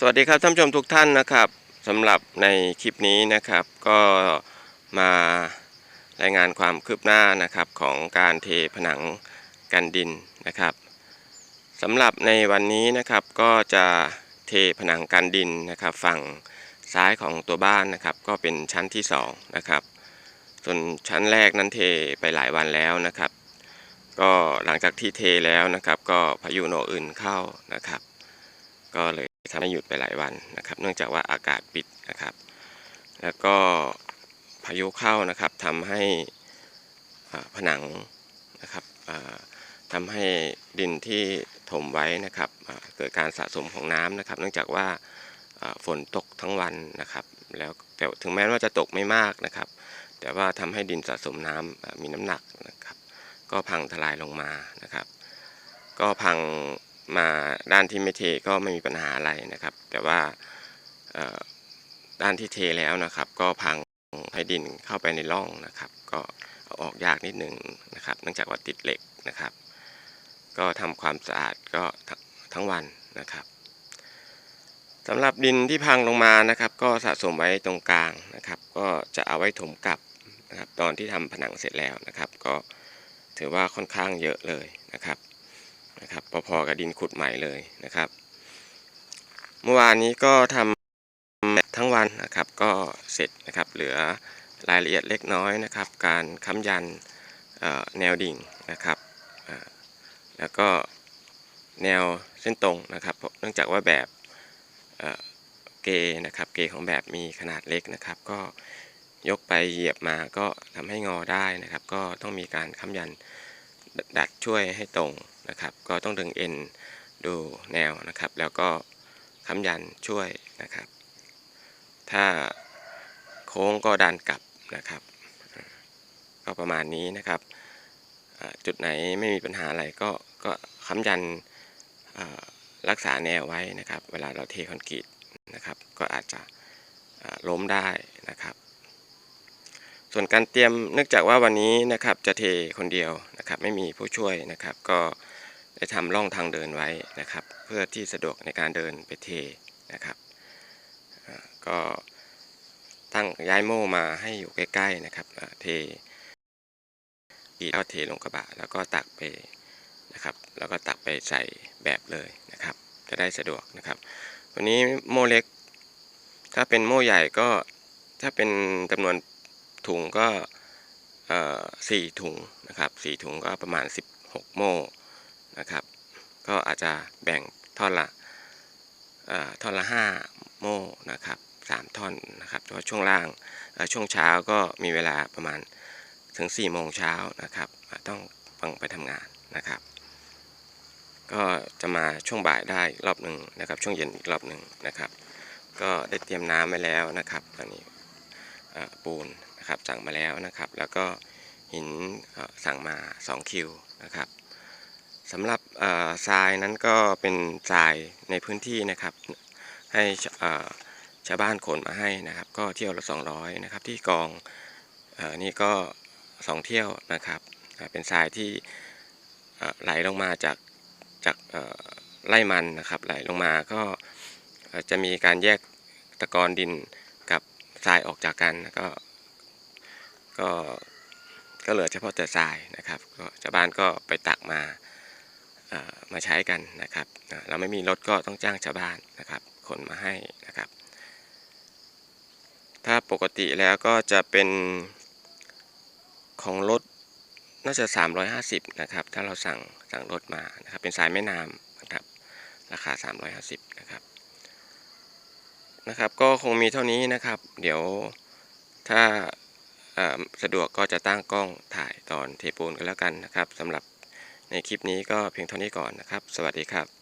สวัสดีครับท่านผู้ชมทุกท่านนะครับสำหรับในคลิปนี้นะครับ ก็มารายงานความคืบหน้านะครับของการเทผนังกันดินนะครับสำหรับในวันนี้นะครับก็จะเทผนังกันดินนะครับ ฝั่งซ้ายของตัวบ้านนะครับ ก็เป็นชั้นที่สองนะครับส่วนชั้นแรกนั้นเทไปหลายวันแล้วนะครับ ก็หลังจากที่เทแล้วนะครับ ก็พายุโนอื่นเข้านะครับ ก็เลยทำให้หยุดไปหลายวันนะครับ เนื่องจากว่าอากาศปิดนะครับ แล้วก็พายุเข้านะครับทำให้ผนังนะครับทำให้ดินที่ถมไว้นะครับเกิดการสะสมของน้ำนะครับ เนื่องจากว่าฝนตกทั้งวันนะครับ แล้วแต่ถึงแม้ว่าจะตกไม่มากนะครับ แต่ว่าทำให้ดินสะสมน้ำอ่ามีน้ำหนักนะครับ ก็พังทลายลงมานะครับ ก็พัง มาด้านที่ไม่เทก็ไม่มีปัญหาอะไรนะครับ แต่ว่าด้านที่เทแล้วนะครับ ก็พังให้ดินเข้าไปในร่องนะครับ ก็ออกยากนิดหนึ่งนะครับ เนื่องจากว่าติดเหล็กนะครับ ก็ทำความสะอาดก็ทั้งทั้งวันนะครับสำหรับดินที่พังลงมานะครับ ก็สะสมไว้ตรงกลางนะครับ ก็จะเอาไว้ถมกลับนะครับ ตอนที่ทำผนังเสร็จแล้วนะครับ ก็ถือว่าค่อนข้างเยอะเลยนะครับ นะครับพอๆกับดินขุดใหม่เลยนะครับ เมื่อวานนี้ก็ทำทั้งวันนะครับก็เสร็จนะครับเหลือรายละเอียดเล็กน้อยนะครับ การค้ำยันแนวดิ่งนะครับแล้วก็แนวเส้นตรงนะครับเพราะเนื่องจากว่าแบบเอ่อเกนะครับ เกของแบบมีขนาดเล็กนะครับ ก็ยกไปเหยียบมาก็ทำให้งอได้นะครับ ก็ต้องมีการค้ำยันดัดช่วยให้ตรง นะครับ ก็ต้องดึงเอ็นดูแนวนะครับ แล้วก็ค้ำยันช่วยนะครับ ถ้าโค้งก็ดันกลับนะครับ ก็ประมาณนี้นะครับจุดไหนไม่มีปัญหาอะไรก็ก็ค้ำยันรักษาแนวไว้นะครับ เวลาเราเทคอนกรีตนะครับ ก็อาจจะล้มได้นะครับ ส่วนการเตรียมเนื่องจากว่าวันนี้นะครับจะเทคนเดียวนะครับ ไม่มีผู้ช่วยนะครับ ก็ ได้ทำร่องทางเดินไว้นะครับ เพื่อที่สะดวกในการเดินไปเทนะครับก็ตั้งย้ายโม่มาให้อยู่ใกล้ๆนะครับเทอีกแล้วเทลงกระบะ แล้วก็ตักไปนะครับ แล้วก็ตักไปใส่แบบเลยนะครับ จะได้สะดวกนะครับ วันนี้โม่เล็ก ถ้าเป็นโม่ใหญ่ก็ถ้าเป็นจำนวนถุงก็สี่ถุงนะครับสี่ถุงก็ประมาณ 16 โม่นะครับก็อา จะแบ่งท่อนละท่อนละ 5 โม่นะครับสามท่อนนะครับเพราะช่วงล่างช่วงเช้าก็มีเวลาประมาณถึง 4 โมงเช้านะครับต้องฟังไปทำงานนะครับ ก็จะมาช่วงบ่ายได้อีกรอบหนึ่งนะครับ ช่วงเย็นอีกรอบหนึ่งนะครับ ก็ได้เตรียมน้ำไว้แล้วนะครับตอนนี้ปูนนะครับสั่งมาแล้วนะครับ แล้วก็หินสั่งมา 2 คิวนะครับ สำหรับทรายนั้นก็เป็นทรายในพื้นที่นะครับ ให้ชาวบ้านขนมาให้นะครับ ก็เที่ยวละ200นะครับ ที่กองอนี่ก็2เที่ยวนะครับเป็นทรายที่ไหลลงมาจากจากไร่มันนะครับ ไหลลงมาก็จะมีการแยกตะกอนดินกับทรายออกจากกันก็ก็ก็เหลือเฉพาะแต่ทรายนะครับก็ชาวบ้านก็ไปตักมา มาใช้กันนะครับ เราไม่มีรถก็ต้องจ้างชาวบ้านนะครับขนมาให้นะครับ ถ้าปกติแล้วก็จะเป็นของรถน่าจะ 350นะครับ ถ้าเราสั่งสั่งรถมานะครับ เป็นสายแม่น้ำนะครับ ราคา 350นะครับนะครับ ก็คงมีเท่านี้นะครับ เดี๋ยวถ้าสะดวกก็จะตั้งกล้องถ่ายตอนเทปูนกันแล้วกันนะครับสำหรับ ในคลิปนี้ก็เพียงเท่านี้ก่อนนะครับ สวัสดีครับ